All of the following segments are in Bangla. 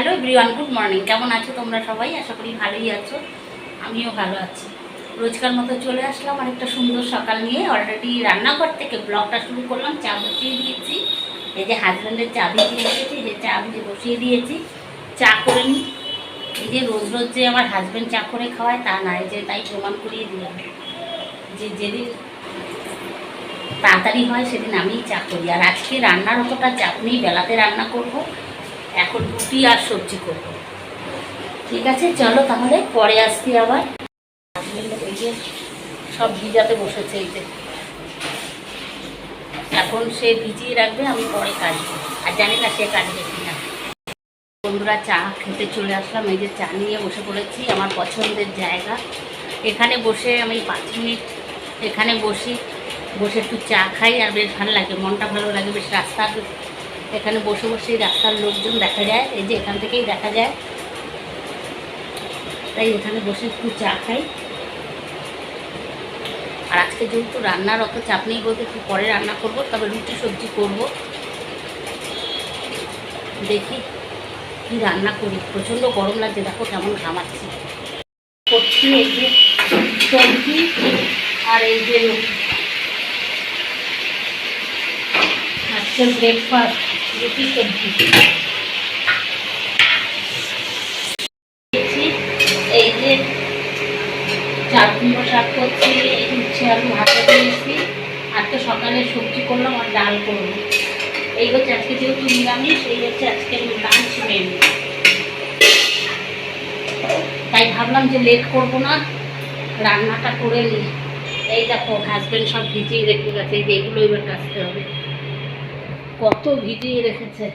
হ্যালো ব্রিওয়ান গুড মর্নিং কেমন আছো তোমরা সবাই? আশা করি ভালোই আছো। আমিও ভালো আছি। রোজকার মতো চলে আসলাম আর একটা সুন্দর সকাল নিয়ে। অলরেডি রান্নাঘর থেকে ব্লগটা শুরু করলাম। চা বসিয়ে দিয়েছি। এই যে হাজব্যান্ডের চা ভিজিয়ে রেখেছি, যে চা ভিজে বসিয়ে দিয়েছি। চা করে নিই। এই যে রোজ রোজ যে আমার হাজব্যান্ড চা করে খাওয়ায়, তা না, এই যে তাই প্রমাণ করিয়ে দিলাম। যে যেদিন তাড়াতাড়ি হয়, সেদিন আমিই চা করি। আর আজকে রান্নার অতটা চাপ নেই, বেলাতে রান্না করব। এখন রুটি আর সবজি করব। ঠিক আছে, চলো তাহলে পরে আসছি আবার। সব ভিজাতে বসেছে এই যে। এখন সে ভিজিয়ে রাখবে, আমি পরে কাটবো আর জানি না সে কাটবে কিনা। বন্ধুরা, চা খেতে চলে আসলাম। এই যে চা নিয়ে বসে পড়েছি, আমার পছন্দের জায়গা। এখানে বসে আমি পাঁচ মিনিট এখানে বসি। বসে একটু চা খাই আর বেশ ভালো লাগে, মনটা ভালো লাগে, বেশ রাস্তার এখানে বসে বসে রাস্তার লোকজন দেখা যায়, এই যে এখান থেকেই দেখা যায়। তাই এখানে বসে একটু চা খাই। আর আজকে যেহেতু রান্নার অত চাপ নেই বলতে একটু পরে রান্না করব, তবে রুটি সবজি করব। দেখি কি রান্না করি প্রচণ্ড গরম লাগছে, দেখো কেমন ঘামাচ্ছি। করছি এই যে সবজি আর এই যে আজকের ব্রেকফাস্ট এই যে চার কুমড়ো শাক করছি এই আলু দিয়েছি আর তো সকালে সবজি করলাম আর ডাল এই হচ্ছে আজকে যেহেতু নিরামিষ এই হচ্ছে আজকে লাঞ্চ মেনু তাই ভাবলাম যে লেট করব না, রান্নাটা করে নিই। এই দেখো হাজব্যান্ড সব ভিজিয়ে রেখে গেছে, এই যে এগুলো এবার কাচতে হবে। কত ভিজিয়ে রেখেছে।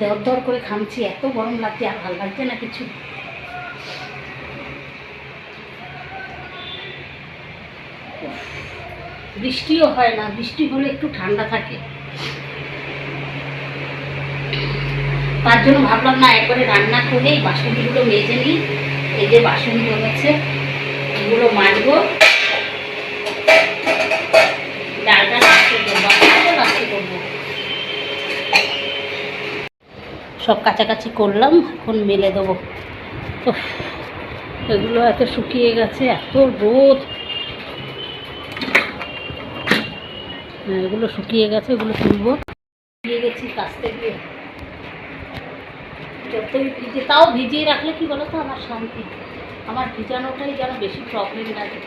দর দর করে খামছি, এত গরম লাগছে, আর ভালো লাগছে না কিছু। বৃষ্টিও হয় না, বৃষ্টি হলে একটু ঠান্ডা থাকে। তার জন্য ভাবলাম, না, একবারে রান্না করে বাসনগুলো মেজে নিই। এই যে বাসন জমেছে এগুলো মাজবো। সব কাছাকাছি করলাম এখন মেলে দেবো। এগুলো এত শুকিয়ে গেছে এত রোদ। হ্যাঁ, এগুলো শুকিয়ে গেছে এগুলো তুলবো। শুকিয়ে গেছি কাচতে গিয়ে যতই ভিজে তাও ভিজিয়ে রাখলে কি বলো তো আমার শান্তি। আমার ভিজানোটাই যেন বেশি প্রবলেম লাগে।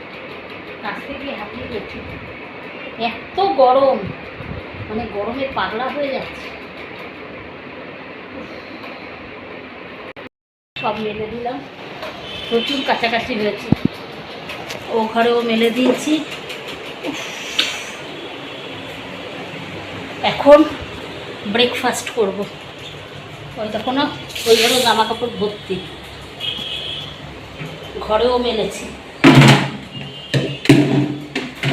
কাচতে গিয়ে হাঁপিয়ে গেছি। এত গরম। মানে গরমে পাগলা হয়ে যাচ্ছে। সব মেলে দিলাম। প্রচুর কাছাকাছি হয়েছে ও ঘরেও মেলে দিয়েছি। এখন ব্রেকফাস্ট করব। ওই দেখো না, ওই ঘরেও জামা কাপড় ভর্তি। ঘরেও মেলেছি।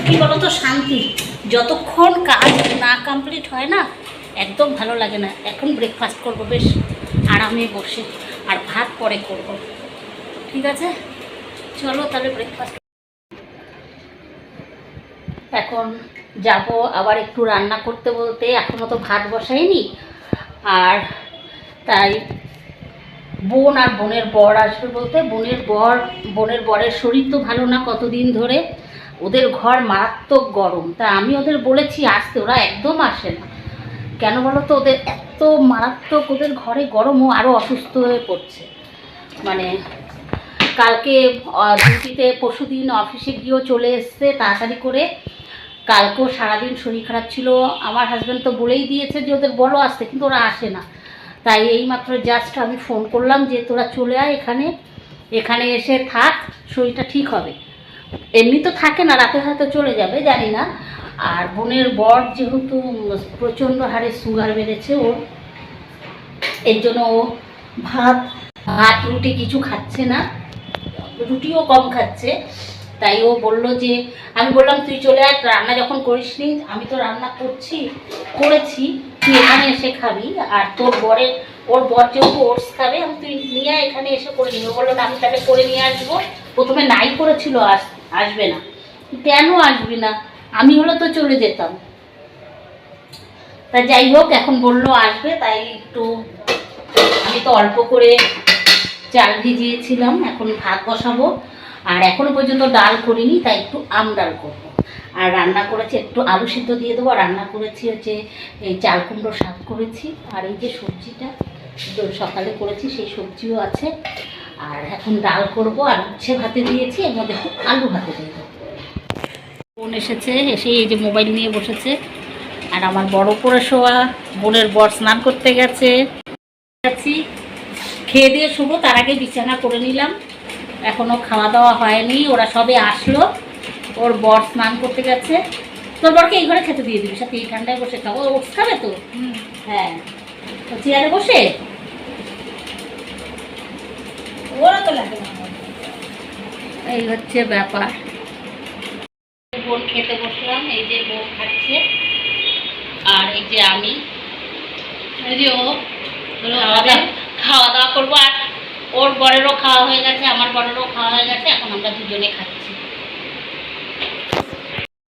কি বলতো, শান্তি। যতক্ষণ কাজ না কমপ্লিট হয় না, একদম ভালো লাগে না। এখন ব্রেকফাস্ট করব বেশ। আরামে বসে। আর ভাত পরে করব। ঠিক আছে? চলো তাহলে ব্রেকফাস্ট এখন যাব আবার একটু রান্না করতে বলতে। এখনও তো ভাত বসাইনি। আর তাই বোন আর বোনের বর আসবে বলতে। বোনের বর, বোনের বরের শরীর তো ভালো না কতদিন ধরে। ওদের ঘর মারাত্মক গরম। তা আমি ওদের বলেছি আসতে। ওরা একদম আসে না। কেন বলো তো? ওদের এত মারাত্মক ওদের ঘরে গরমও আরও অসুস্থ হয়ে পড়ছে। মানে কালকে ডিউটিতে পরশু দিন অফিসে গিয়েও চলে এসছে তাড়াতাড়ি করে। কালকেও সারাদিন শরীর খারাপ ছিল। আমার হাজব্যান্ড তো বলেই দিয়েছে যে ওদের বলো আসতে, কিন্তু ওরা আসে না। তাই এইমাত্র জাস্ট আমি ফোন করলাম যে তোরা চলে আয় এখানে। এখানে এসে থাক, শরীরটা ঠিক হবে। এমনি তো থাকে না, রাতে হয়তো চলে যাবে, জানি না। আর বোনের বর যেহেতু প্রচণ্ড হারে সুগার বেড়েছে ওর এর জন্য ও ভাত ভাত, রুটি কিছু খাচ্ছে না, রুটিও কম খাচ্ছে। তাই ও বলল যে, আমি বললাম, তুই চলে আয়, রান্না যখন করিস নি, আমি তো রান্না করছি, করেছি, তুই এখানে এসে খাবি। আর তোর বরের, ওর বর যেহেতু ওটস খাবে, আমি তুই নিয়ে এখানে এসে করে নিবো বলল আমি তাহলে করে নিয়ে আসব। প্রথমে নাই করেছিল, আস, আসবে না। কেন আসবি না? আমি হলে তো চলে যেতাম। তা যাই হোক, এখন বলল আসবে, তাই একটু আমি তো অল্প করে চাল ভিজিয়েছিলাম, এখন ভাত বসাবো। আর এখনও পর্যন্ত ডাল করিনি, তাই একটু আম ডাল করব। আর রান্না করেছি, একটু আলু সিদ্ধ দিয়ে দেবো রান্না করেছি হচ্ছে এই চাল কুমড়ো শাক করেছি। আর এই যে সবজিটা সকালে করেছি, সেই সবজিও আছে। আর এখন ডাল করব, আর উচ্ছে ভাতে দিয়েছি, এর মধ্যে আলু ভাতে দিয়ে দেবো। বোন এসেছে এসে এই যে মোবাইল নিয়ে বসেছে। আর আমার বড় করে শোয়া বোনের বর স্নান করতে গেছে। যাচ্ছি। খেয়ে দিয়ে শুভ তার আগে বিছানা করে নিলাম। এখনও খাওয়া দাওয়া হয়নি ওরা সবে আসলো। ওর বর স্নান করতে গেছে। তোর বরকে এই ঘরে খেতে দিয়ে দিবি সাথে এই ঠান্ডায় বসে খাব ও ওটস খাবে তো? হ্যাঁ। তো চেয়ারে বসে? ওরা তো লাগে এই হচ্ছে ব্যাপার বোন খেতে বসলাম এই যে বোন খাচ্ছে আর এই যে আমি। যে ও খাওয়া খাওয়া দাওয়া করব আর ওর বরেরও খাওয়া হয়ে গেছে আমার বরেরও খাওয়া হয়ে গেছে এখন আমরা দুজনে খাচ্ছি।